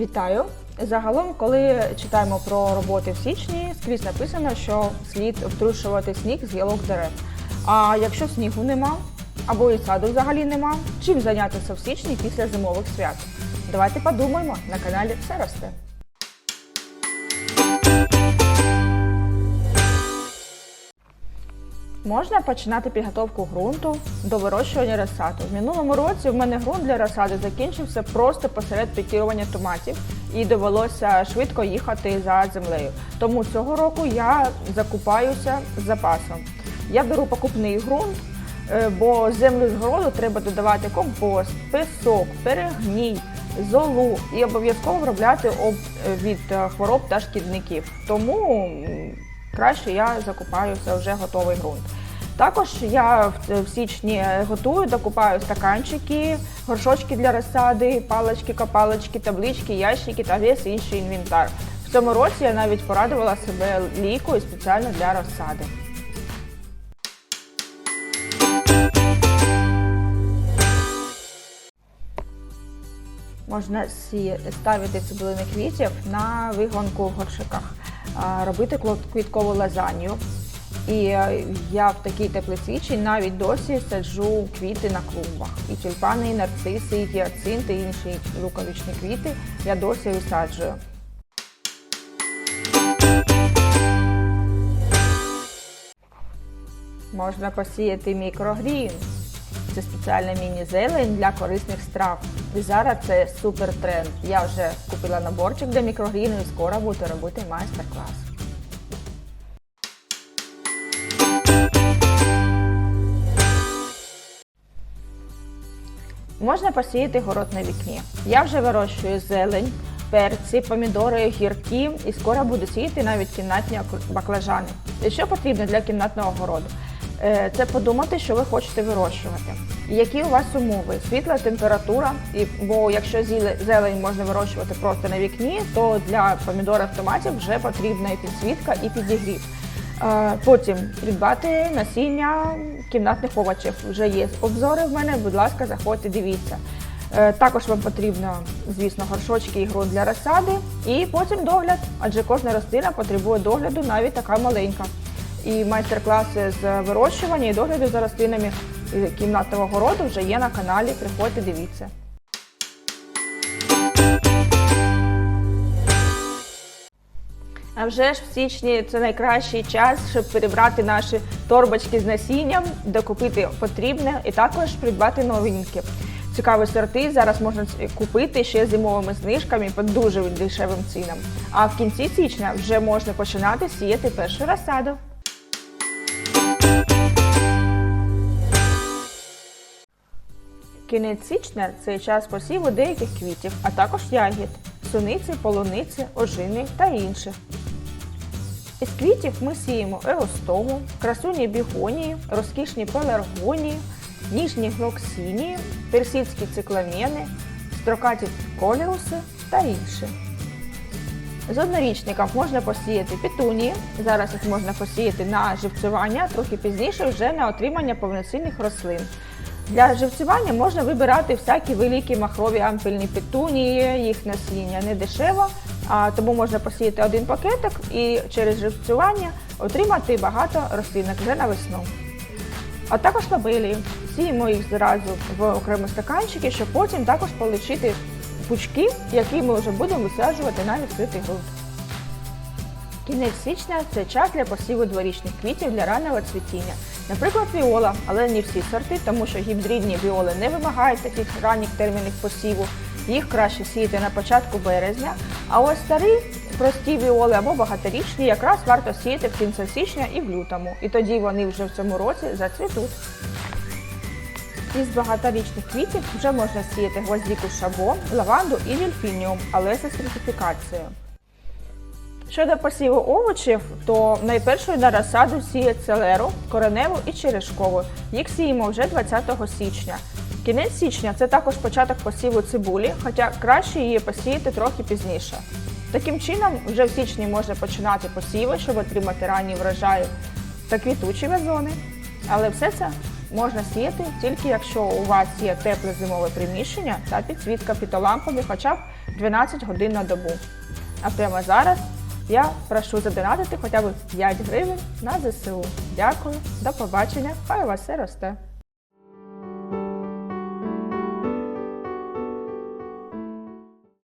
Вітаю! Загалом, коли читаємо про роботи в січні, скрізь написано, що слід втрушувати сніг з гілок дерев. А якщо снігу нема, або і саду взагалі нема, чим зайнятися в січні після зимових свят? Давайте подумаємо на каналі Все росте. Можна починати підготовку ґрунту до вирощування розсаду. В минулому році в мене ґрунт для розсади закінчився просто посеред пікірування томатів і довелося швидко їхати за землею. Тому цього року я закупаюся з запасом. Я беру покупний ґрунт, е, бо землю з городу треба додавати компост, песок, перегній, золу і обов'язково обробляти об- від е, хвороб та шкідників. Тому краще я закупаюся вже готовий ґрунт. Також я в, січні готую, докупаю стаканчики, горшочки для розсади, палички, копалочки, таблички, ящики та весь інший інвентар. В цьому році я навіть порадувала себе лійкою спеціально для розсади. Можна ставити цибулини квітів на вигонку в горшиках, робити квіткову лазанью. І е, я в такій теплиці навіть досі саджу квіти на клумбах. І тюльпани, і нарциси, і гіацинти, і інші луковичні квіти я досі висаджую. Можна посіяти мікрогрін. Це спеціальна міні-зелень для корисних страв. І зараз це супер тренд. Я вже купила наборчик для мікрогріну і скоро буду робити майстер-клас. Можна посіяти город на вікні. Я вже вирощую зелень, перці, помідори, огірки і скоро буду сіяти навіть кімнатні баклажани. І що потрібно для кімнатного городу? Е, Це подумати, що ви хочете вирощувати. Які у вас умови? Світла температура, і, бо якщо зелень можна вирощувати просто на вікні, то для помідорів томатів вже потрібна і підсвітка, і підігрів. Потім придбати насіння кімнатних овочів. Вже є обзори в мене, будь ласка, заходьте, дивіться. Е, Також вам потрібно, звісно, горшочки і ґрунт для розсади, і потім догляд, адже кожна рослина потребує догляду, навіть така маленька. І майстер-класи з вирощування і догляду за рослинами кімнатного городу вже є на каналі. Приходьте, дивіться. А вже ж в січні це найкращий час, щоб перебрати наші торбочки з насінням, докупити потрібне і також придбати новинки. Цікаві сорти зараз можна купити ще зимовими знижками по дуже дешевим цінам. А в кінці січня вже можна починати сіяти першу розсаду. Кінець січня це час посіву деяких квітів, а також ягід, суниці, полуниці, ожини та інших. Із квітів ми сіємо еостому, красуні бігонії, розкішні пеларгонії, ніжні глоксінії, персидські цикламени, строкаті коліуси та інші. З однорічників можна посіяти петунії, зараз їх можна посіяти на живцювання, трохи пізніше вже на отримання повноцінних рослин. Для живцювання можна вибирати всякі великі махрові ампельні петунії, їх насіння не дешево, тому можна посіяти один пакетик і через живцювання отримати багато рослинок вже на весну. А також лабелії. Сіємо їх зразу в окремі стаканчики, щоб потім також полишити пучки, які ми вже будемо висаджувати на відкритий ґрунт. Кінець січня це час для посіву дворічних квітів для раннього цвітіння. Наприклад, віола, але не всі сорти, тому що гібридні віоли не вимагають таких ранніх термінів посіву. Їх краще сіяти на початку березня. А ось старі прості віоли або багаторічні якраз варто сіяти в кінці січня і в лютому. І тоді вони вже в цьому році зацвітуть. Із багаторічних квітів вже можна сіяти гвоздіку шабо, лаванду і дельфініум, але за сертифікацією. Щодо посіву овочів, то найпершою на розсаду сіють селеру, кореневу і черешкову. Їх сіємо вже 20 січня. Кінець січня це також початок посіву цибулі, хоча краще її посіяти трохи пізніше. Таким чином, вже в січні можна починати посіви, щоб отримати ранні врожаї та квітучі вазони. Але все це можна сіяти тільки якщо у вас є тепле зимове приміщення та підсвітка фітолампами хоча б 12 годин на добу. А прямо зараз я прошу задонатити хоча б 5 гривень на ЗСУ. Дякую, до побачення, хай у вас все росте.